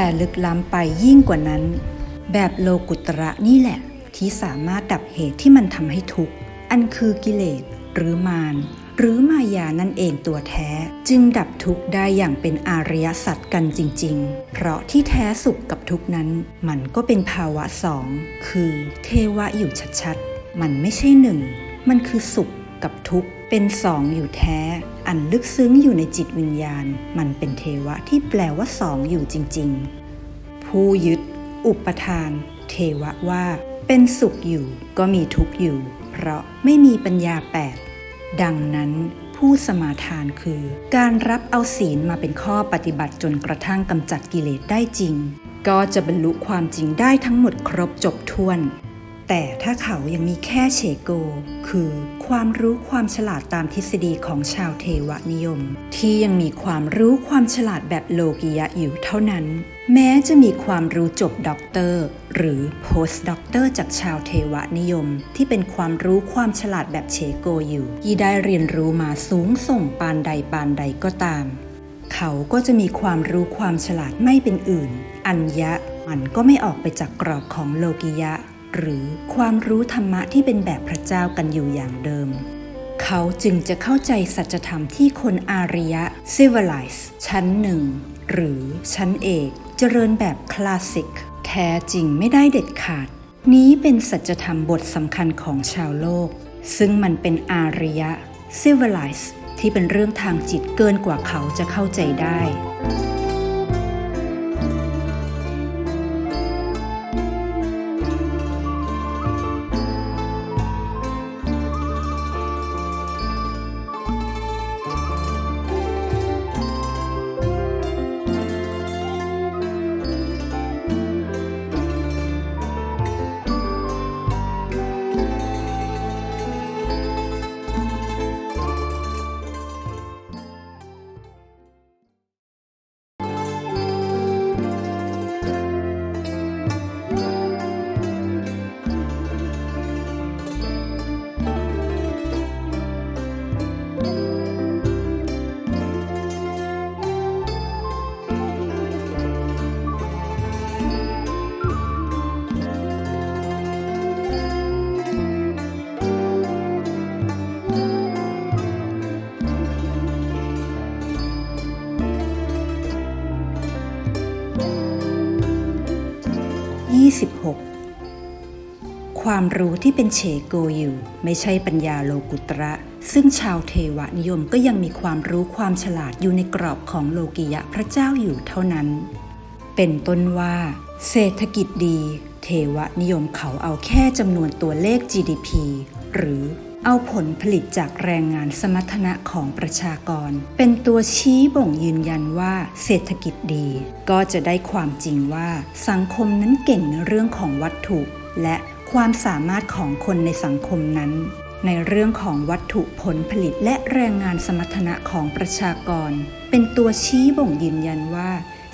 แต่ลึกล้ำไปยิ่งกว่านั้น แบบโลกุตระนี่แหละ ที่สามารถดับเหตุที่มันทำให้ทุกข์ อันคือกิเลส หรือมารหรือมายานั่นเองตัวแท้ จึงดับทุกข์ได้อย่างเป็นอารยสัจกันจริง ๆ เพราะที่แท้สุขกับทุกข์นั้น มันก็เป็นภาวะสอง คือเทวะอยู่ชัดๆ มันไม่ใช่หนึ่ง มันคือสุขกับทุกข์เป็นสองอยู่แท้ อันลึกซึ้งอยู่ในจิตวิญญาณ มันเป็นเทวะที่แปลว่าสองอยู่จริง ๆ ผู้ยึด อุปทาน เทวะว่า เป็นสุขอยู่ก็มีทุกข์อยู่ เพราะไม่มีปัญญาแปดดังนั้นผู้สมาทานคือ การรับเอาศีลมาเป็นข้อปฏิบัติจนกระทั่งกำจัดกิเลสได้จริง ก็จะบรรลุความจริงได้ทั้งหมดครบจบถ้วน แต่ถ้าเขายังมีแค่เฉโก คือความรู้ความฉลาดตามทฤษฎีของชาวเทวนิยม ที่ยังมีความรู้ความฉลาดแบบโลกิยะอยู่เท่านั้น แม้จะมีความรู้จบด็อกเตอร์ หรือโพสต์ด็อกเตอร์จากชาวเทวนิยม ที่เป็นความรู้ความฉลาดแบบเฉโกอยู่ ที่ได้เรียนรู้มาสูงส่งปานใดปานใดก็ตาม เขาก็จะมีความรู้ความฉลาดไม่เป็นอื่น อัญญะมันก็ไม่ออกไปจากกรอบของโลกิยะ หรือความรู้ธรรมะที่เป็นแบบพระเจ้ากันอยู่อย่างเดิม เขาจึงจะเข้าใจสัจธรรมที่คนอารยะ civilize ชั้นหนึ่ง หรือชั้นเอกเจริญแบบคลาสสิก แท้จริงไม่ได้เด็ดขาด นี้เป็นสัจธรรมบทสำคัญของชาวโลก ซึ่งมันเป็นอารยะ civilize ที่เป็นเรื่องทางจิตเกินกว่าเขาจะเข้าใจได้ ความรู้ที่เป็นเฉโกอยู่ ไม่ใช่ปัญญาโลกุตระ ซึ่งชาวเทวนิยมก็ยังมีความรู้ความฉลาดอยู่ในกรอบของโลกิยะพระเจ้าอยู่เท่านั้น เป็นต้นว่า เศรษฐกิจดี เทวนิยมเขาเอาแค่จำนวนตัวเลข GDP หรือเอาผลผลิตจากแรงงานสมรรถนะของประชากร เป็นตัวชี้บ่งยืนยันว่าเศรษฐกิจดี ก็จะได้ความจริงว่า สังคมนั้นเก่งในเรื่องของวัตถุ และ ความสามารถของคนในสังคมนั้น ในเรื่องของวัตถุผลผลิตและแรงงานสมรรถนะของประชากร เป็นตัวชี้บ่งยืนยันว่า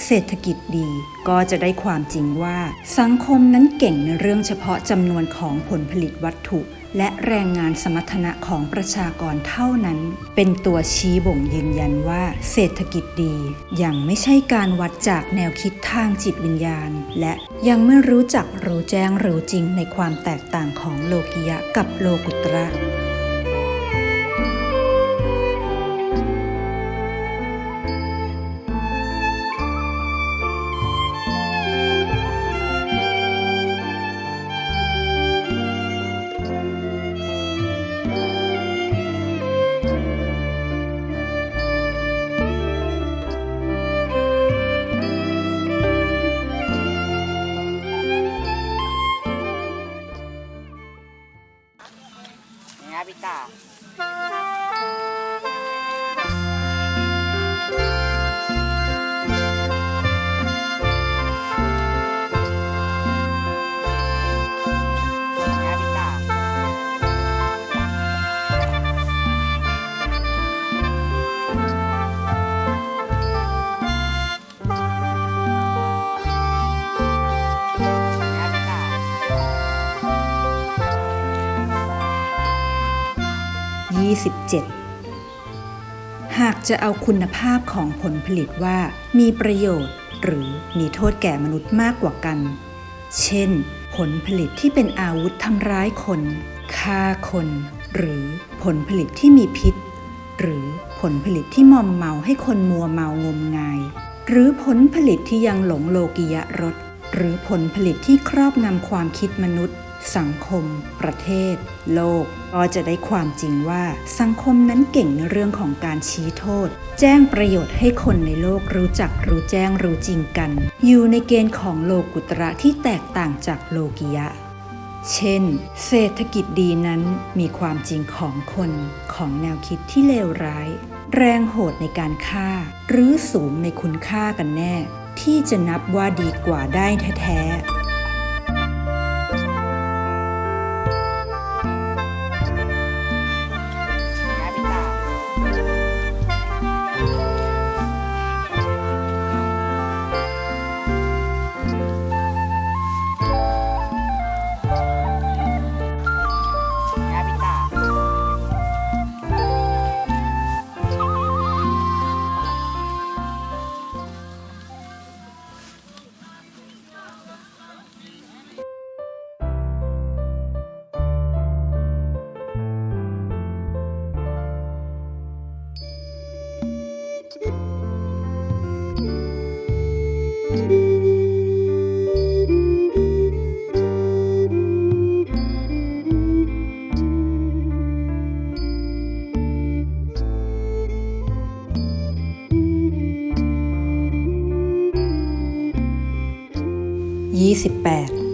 เศรษฐกิจดีก็จะได้ความจริงว่า สังคมนั้นเก่งในเรื่องเฉพาะจำนวนของผลผลิตวัตถุ และแรงงานสมรรถนะของประชากรเท่านั้น เป็นตัวชี้บ่งยืนยันว่าเศรษฐกิจดี ยังไม่ใช่การวัดจากแนวคิดทางจิตวิญญาณ และยังไม่รู้จักรู้แจ้งรู้จริงในความแตกต่างของโลกิยะกับโลกุตระ 27หากจะเอาคุณภาพของผลผลิตว่ามีประโยชน์หรือมีโทษแก่มนุษย์มากกว่ากัน เช่น ผลผลิตที่เป็นอาวุธทำร้ายคนฆ่าคน หรือผลผลิตที่มีพิษ หรือผลผลิตที่มอมเมาให้คนมัวเมางมงาย หรือผลผลิตที่ยังหลงโลกิยะรสหรือผลผลิตที่ครอบงำความคิดมนุษย์ สังคม ประเทศ โลก ก็จะได้ความจริงว่า สังคมนั้นเก่งในเรื่องของการชี้โทษ แจ้งประโยชน์ให้คนในโลกรู้จักรู้แจ้งรู้จริงกัน อยู่ในเกณฑ์ของโลกุตระที่แตกต่างจากโลกิยะ เช่น เศรษฐกิจดีนั้นมีความจริงของคนของแนวคิดที่เลวร้าย แรงโหดในการฆ่า หรือสูงในคุณค่ากันแน่ ที่จะนับว่าดีกว่าได้แท้ๆ 28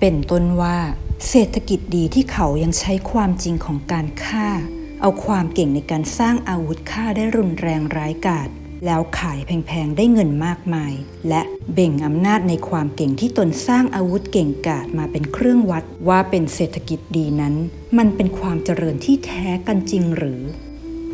เป็นต้นว่าเศรษฐกิจดีที่เขายังใช้ความจริงของการฆ่า เอาความเก่งในการสร้างอาวุธฆ่าได้รุนแรงร้ายกาจแล้วขายแพงๆ ได้เงินมากมาย และเบ่งอำนาจในความเก่งที่ตนสร้างอาวุธเก่งกาจมาเป็นเครื่องวัดว่าเป็นเศรษฐกิจดีนั้น มันเป็นความเจริญที่แท้กันจริงหรือ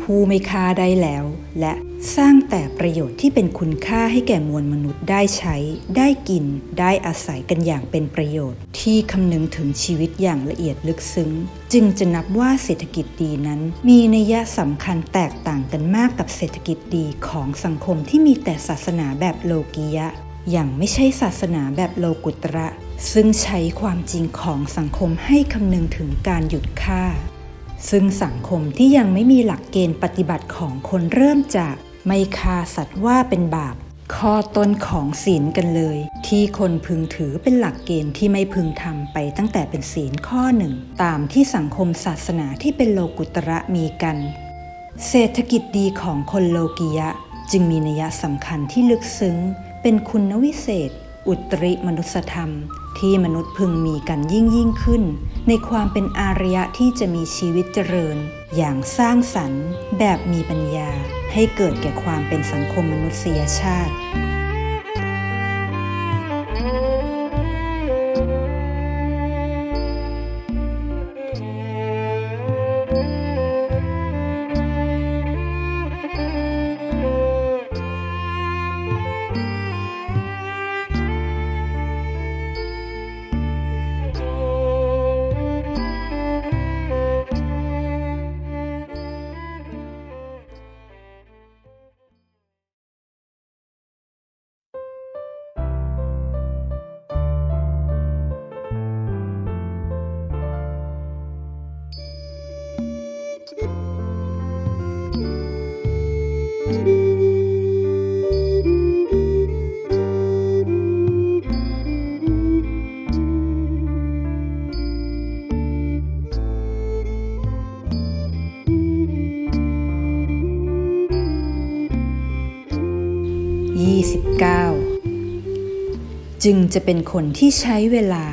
ผู้ไม่ฆ่าได้แล้ว และสร้างแต่ประโยชน์ที่เป็นคุณค่าให้แก่มวลมนุษย์ได้ใช้ ได้กิน ได้อาศัยกันอย่างเป็นประโยชน์ ที่คำนึงถึงชีวิตอย่างละเอียดลึกซึ้ง จึงจะนับว่าเศรษฐกิจดีนั้น มีนัยสำคัญแตกต่างกันมากกับเศรษฐกิจดีของสังคมที่มีแต่ศาสนาแบบโลกียะ อย่างไม่ใช่ศาสนาแบบโลกุตระ ซึ่งใช้ความจริงของสังคมให้คำนึงถึงการหยุดฆ่า ซึ่งสังคมที่ยังไม่มีหลักเกณฑ์ปฏิบัติของคนเริ่มจากไม่ฆ่าสัตว์ว่าเป็นบาปข้อต้นของศีลกันเลย ที่คนพึงถือเป็นหลักเกณฑ์ที่ไม่พึงทำไปตั้งแต่เป็นศีลข้อหนึ่ง ตามที่สังคมศาสนาที่เป็นโลกุตระมีกัน เศรษฐกิจดีของคนโลกียะ จึงมีนัยสำคัญที่ลึกซึ้ง เป็นคุณวิเศษ อุตริมนุสธรรมที่มนุษย์พึงมีกันยิ่งยิ่งขึ้น ในความเป็นอารยะที่จะมีชีวิตเจริญ อย่างสร้างสรรค์แบบมีปัญญา ให้เกิดแก่ความเป็นสังคมมนุษยชาติ จึงจะเป็นคนที่ใช้เวลา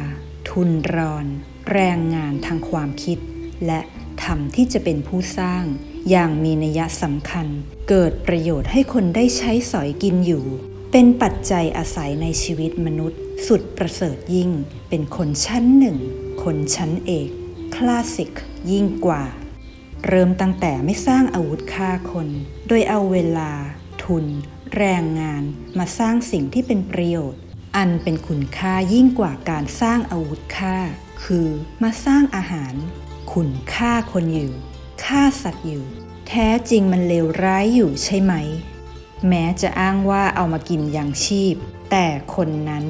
ทุนรอน แรงงานทางความคิด และทำที่จะเป็นผู้สร้าง อย่างมีนัยสำคัญ เกิดประโยชน์ให้คนได้ใช้สอยกินอยู่ เป็นปัจจัยอาศัยในชีวิตมนุษย์ สุดประเสริฐยิ่ง เป็นคนชั้นหนึ่ง คนชั้นเอก คลาสสิก ยิ่งกว่า เริ่มตั้งแต่ไม่สร้างอาวุธฆ่าคน โดยเอาเวลา ทุน แรงงานมาสร้างสิ่งที่เป็นประโยชน์ อันเป็นคุณค่ายิ่งกว่าการสร้างอาวุธฆ่า คือมาสร้างอาหาร คุณค่าคนอยู่ฆ่าสัตว์อยู่แทแท้จริงมันเลวร้ายอยู่ใช่ไหม แม้จะอ้างว่าเอามากินอย่างชีพ แต่คนนั้น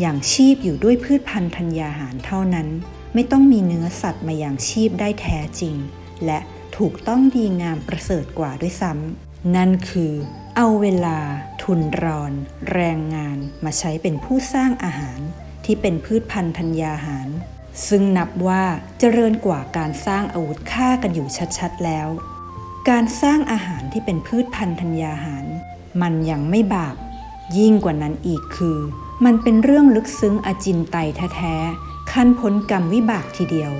อย่างชีพอยู่ด้วยพืชพันธุ์ธัญญาหารเท่านั้น ไม่ต้องมีเนื้อสัตว์มาอย่างชีพได้แท้จริง และถูกต้องดีงามประเสริฐกว่าด้วยซ้ำนั่นคือ เอาเวลา ทุนรอน แรงงานมาใช้เป็นผู้สร้างอาหารที่เป็นพืชพันธุ์ธัญญาหาร ซึ่งนับว่าเจริญกว่าการสร้างอาวุธฆ่ากันอยู่ชัดๆแล้ว การสร้างอาหารที่เป็นพืชพันธุ์ธัญญาหาร มันยังไม่บาป ยิ่งกว่านั้นอีกคือ มันเป็นเรื่องลึกซึ้งอจินไตยแท้ๆขั้นพ้นกรรมวิบากทีเดียว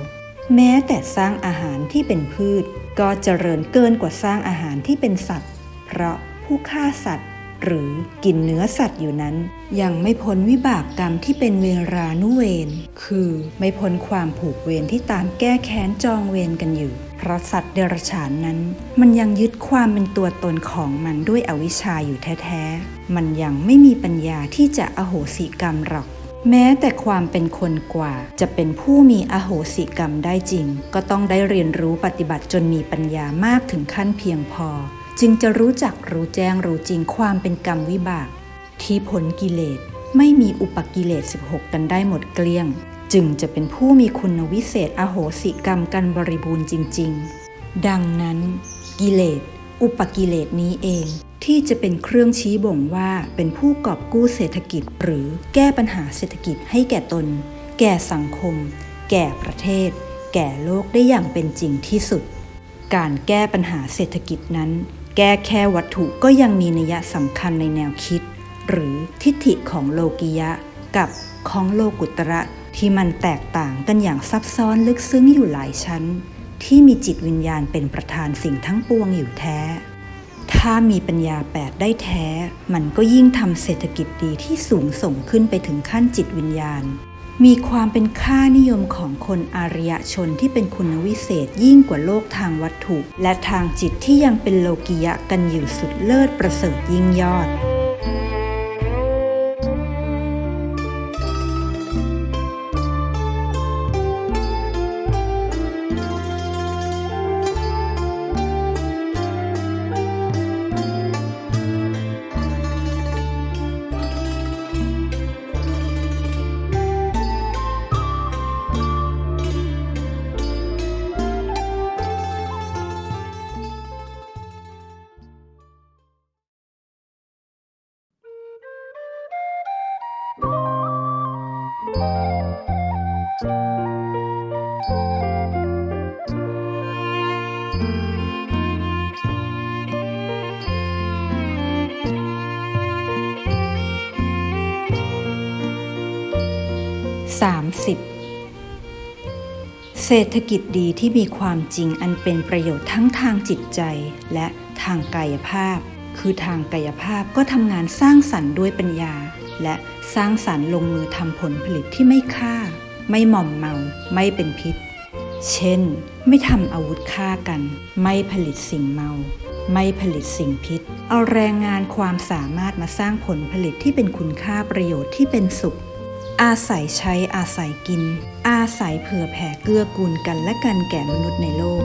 แม้แต่สร้างอาหารที่เป็นพืช ก็เจริญเกินกว่าสร้างอาหารที่เป็นสัตว์ เพราะ ผู้ฆ่าสัตว์ หรือกินเนื้อสัตว์อยู่นั้น ยังไม่พ้นวิบากกรรมที่เป็นเวรานุเวรคือไม่พ้นความผูกเวรที่ตามแก้แค้นจองเวรกันอยู่เพราะสัตว์เดรัจฉานนั้น มันยังยึดความเป็นตัวตนของมันด้วยอวิชชาอยู่แท้ๆ มันยังไม่มีปัญญาที่จะอโหสิกรรมหรอก แม้แต่ความเป็นคนกว่า จะเป็นผู้มีอโหสิกรรมได้จริง ก็ต้องได้เรียนรู้ปฏิบัติจนมีปัญญามากถึงขั้นเพียงพอ จึงจะรู้จักรู้แจ้งรู้จริงความเป็นกรรมวิบาก ที่ผลกิเลสไม่มีอุปกิเลส 16 กันได้หมดเกลี้ยง จึงจะเป็นผู้มีคุณวิเศษอโหสิกรรมกันบริบูรณ์จริง ๆ ดังนั้น กิเลส อุปกิเลสนี้เอง ที่จะเป็นเครื่องชี้บ่งว่าเป็นผู้กอบกู้เศรษฐกิจ หรือแก้ปัญหาเศรษฐกิจให้แก่ตน แก่สังคม แก่ประเทศ แก่โลกได้อย่างเป็นจริงที่สุด การแก้ปัญหาเศรษฐกิจนั้น แก้แค่วัตถุก็ยังมีนัยสำคัญในแนวคิด หรือทิฏฐิของโลกิยะ กับของโลกุตระที่มันแตกต่างกันอย่างซับซ้อนลึกซึ้งอยู่หลายชั้น ที่มีจิตวิญญาณเป็นประธานสิ่งทั้งปวงอยู่แท้ ถ้ามีปัญญาแปดได้แท้ มันก็ยิ่งทำเศรษฐกิจดีที่สูงส่งขึ้นไปถึงขั้นจิตวิญญาณ มีความเป็นค่านิยมของคนอารยชนที่เป็นคุณวิเศษยิ่งกว่าโลกทางวัตถุ และทางจิตที่ยังเป็นโลกิยะกันอยู่สุดเลิศประเสริฐยิ่งยอด 30. เศรษฐกิจดีที่มีความจริงอันเป็นประโยชน์ทั้งทางจิตใจและทางกายภาพ คือทางกายภาพก็ทำงานสร้างสรรค์ด้วยปัญญา และสร้างสรรค์ลงมือทำผลผลิตที่ไม่ฆ่า ไม่หม่อมเมา ไม่เป็นพิษ เช่น ไม่ทำอาวุธฆ่ากัน ไม่ผลิตสิ่งเมาไม่ผลิตสิ่งพิษ เอาแรงงานความสามารถมาสร้างผลผลิตที่เป็นคุณค่าประโยชน์ที่เป็นสุข อาศัยใช้อาศัยกิน อาศัยเผื่อแผ่เกื้อกูลกันและกันแก่มนุษย์ในโลก